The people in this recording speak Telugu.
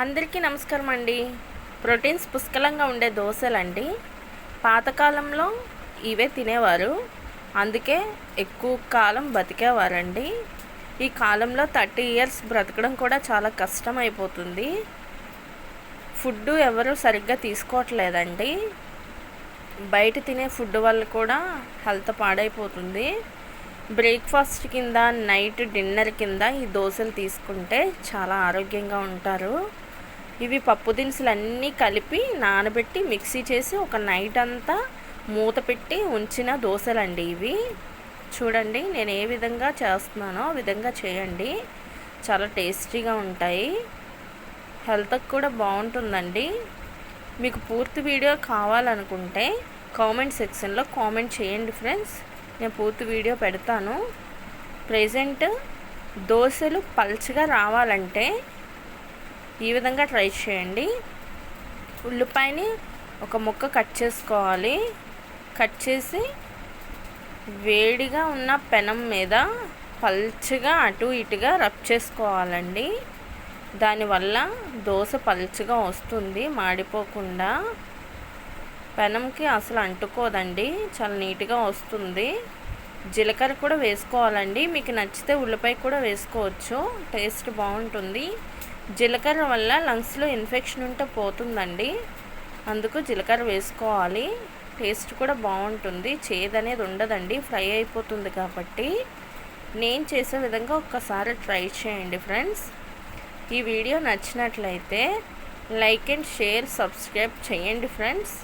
అందరికీ నమస్కారం అండి. ప్రోటీన్స్ పుష్కలంగా ఉండే దోశలండి. పాతకాలంలో ఇవే తినేవారు. అందుకే ఎక్కువ కాలం బతికేవారండి. ఈ కాలంలో థర్టీ ఇయర్స్ బ్రతకడం కూడా చాలా కష్టం అయిపోతుంది ఫుడ్ ఎవరు సరిగ్గా తీసుకోవట్లేదండి. బయట తినే ఫుడ్ వల్ల కూడా హెల్త్ పాడైపోతుంది. బ్రేక్ఫాస్ట్ కింద నైట్ డిన్నర్ కింద ఈ దోశలు తీసుకుంటే చాలా ఆరోగ్యంగా ఉంటారు. ఇవి పప్పు దినుసులు అన్నీ కలిపి నానబెట్టి మిక్సీ చేసి ఒక నైట్ అంతా మూత పెట్టి ఉంచిన దోశలండి ఇవి. చూడండి నేను ఏ విధంగా చేస్తున్నానో ఆ విధంగా చేయండి. చాలా టేస్టీగా ఉంటాయి. హెల్త్కి కూడా బాగుంటుందండి. మీకు పూర్తి వీడియో కావాలనుకుంటే కామెంట్ సెక్షన్లో కామెంట్ చేయండి ఫ్రెండ్స్. నేను పూర్తి వీడియో పెడతాను. ప్రజెంట్ దోశలు పల్చగా రావాలంటే ఈ విధంగా ట్రై చేయండి. ఉల్లిపాయని ఒక ముక్క కట్ చేసుకోవాలి. కట్ చేసి వేడిగా ఉన్న పెనం మీద పల్చగా అటు ఇటుగా రబ్ చేసుకోవాలండి. దానివల్ల దోశ పల్చగా వస్తుంది మాడిపోకుండా. పెనంకి అసలు అంటుకోదండి చాలా నీట్గా వస్తుంది. జీలకర్ర కూడా వేసుకోవాలండి మీకు నచ్చితే ఉల్లిపాయ కూడా వేసుకోవచ్చు టేస్ట్ బాగుంటుంది. జీలకర్ర వల్ల లంగ్స్లో ఇన్ఫెక్షన్ ఉంటే పోతుందండి. అందుకు జీలకర్ర వేసుకోవాలి. టేస్ట్ కూడా బాగుంటుంది. చేదు అనేది ఉండదండి. ఫ్రై అయిపోతుంది కాబట్టి నేను చేసే విధంగా ఒక్కసారి ట్రై చేయండి ఫ్రెండ్స్. ఈ వీడియో నచ్చినట్లయితే లైక్ అండ్ షేర్ సబ్స్క్రైబ్ చేయండి ఫ్రెండ్స్.